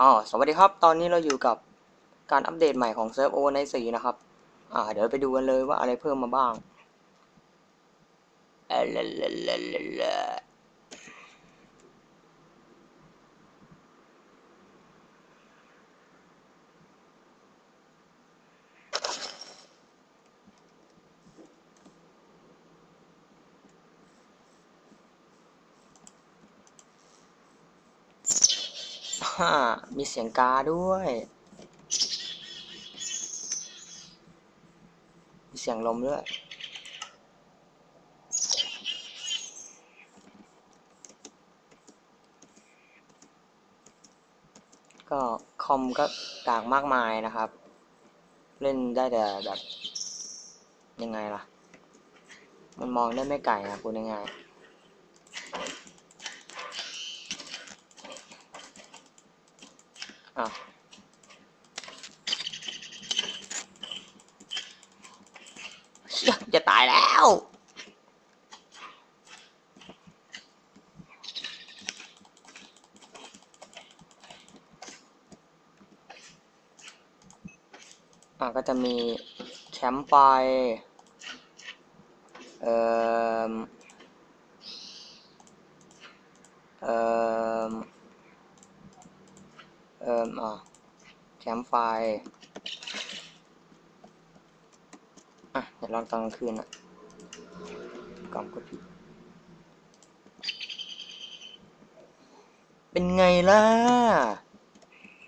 อ๋อสวัสดีครับ ตอนนี้เราอยู่กับการอัปเดตใหม่ของเซิร์ฟโอในสีนะครับ อ่า เดี๋ยวไปดูกันเลยว่าอะไรเพิ่มมาบ้างเอลลลลลล ฮ่ามีเสียงกาด้วย มีเสียงลมด้วยก็คอมก็กากมากมายนะครับ เล่นได้แต่แบบ ยังไงล่ะ มันมองได้ไม่ไกลนะคุณยังไง อะจะตายแล้วอะก็จะมีแคมป์ไฟเอ่อ เอ่อ เอ่ออะแคมไฟอะเดี๋ยวลองตอนกลางคืนอะกล่อมกดผิดเป็นไงล่ะ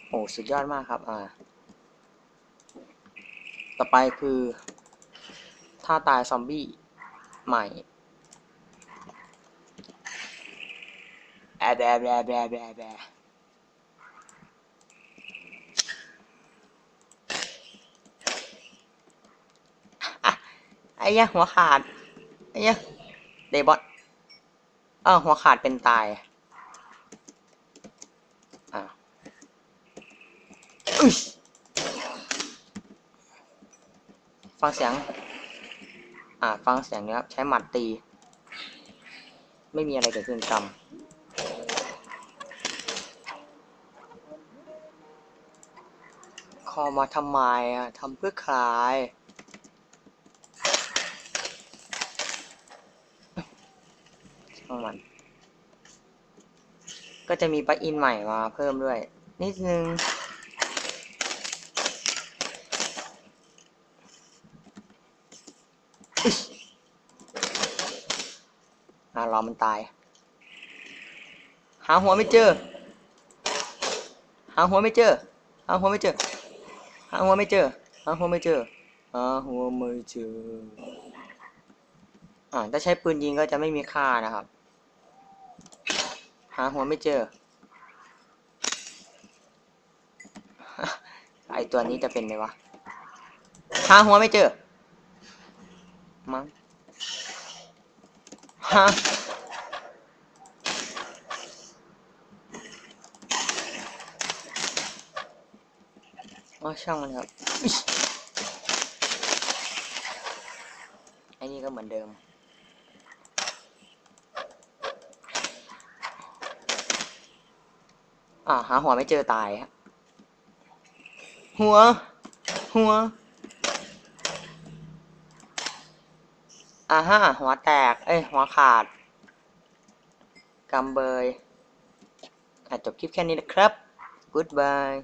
โอ้ สุดยอดมากครับ อ่า ต่อไปคือท่าตายซอมบี้ใหม่ แอบแอบแอบแอบแอบแอบอะ ไอ้เหี้ยหัวขาด ไอ้เหี้ยเดบอทเออหัวขาดเป็นตายอะฟังเสียง อ่า ฟังเสียงนี้ครับ ใช้หมัดตี ไม่มีอะไรเกิดขึ้นกรรมคอมาทำไมอะทำเพื่อขาย ช่างมัน ก็จะมีปลั๊กอินใหม่มาเพิ่มด้วย นิดนึง อ่ารอมันตาย หาหัวไม่เจอ หาหัวไม่เจอ หาหัวไม่เจอ หาหัวไม่เจอ หาหัวไม่เจอ หาหัวไม่เจออ่าถ้าใช้ปืนยิงก็จะไม่มีค่านะครับ หาหัวไม่เจอ ไอตัวนี้จะเป็นไหมวะ หาหัวไม่เจอ มั้งฮะอ๋อช่างมันครับอิ๊ยไอ้นี่ก็เหมือนเดิม อ่าหาหัวไม่เจอตายฮะหัว หัวอ่าฮะหัวแตก เอ้ย หัวขาดกำเบยอะจบคลิปแค่นี้นะครับ goodbye